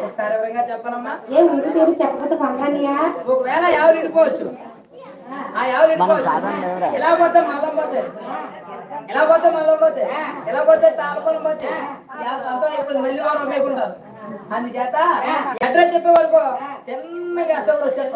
ఒకసారి ఎవరైనా చెప్పనమ్మా ఏ ఊరి పేరు చెప్పకపోతే కొంగన్నయ్య ఒకవేళ ఎవరు ఇడిపోవచ్చు. ఆ ఎవరు ఇడిపోవచ్చు. ఎలా పోతే మళ్ళం పోతే? ఎలా పోతే మళ్ళం పోతే? ఎలా పోతే తాళపనం పోతే? సంతం అయిపోతుంది మళ్ళీ వారం మేకుంటారు అందుచేత అడ్రస్ చెప్పే వరకు చిన్నగా అసలు వచ్చేస్తారు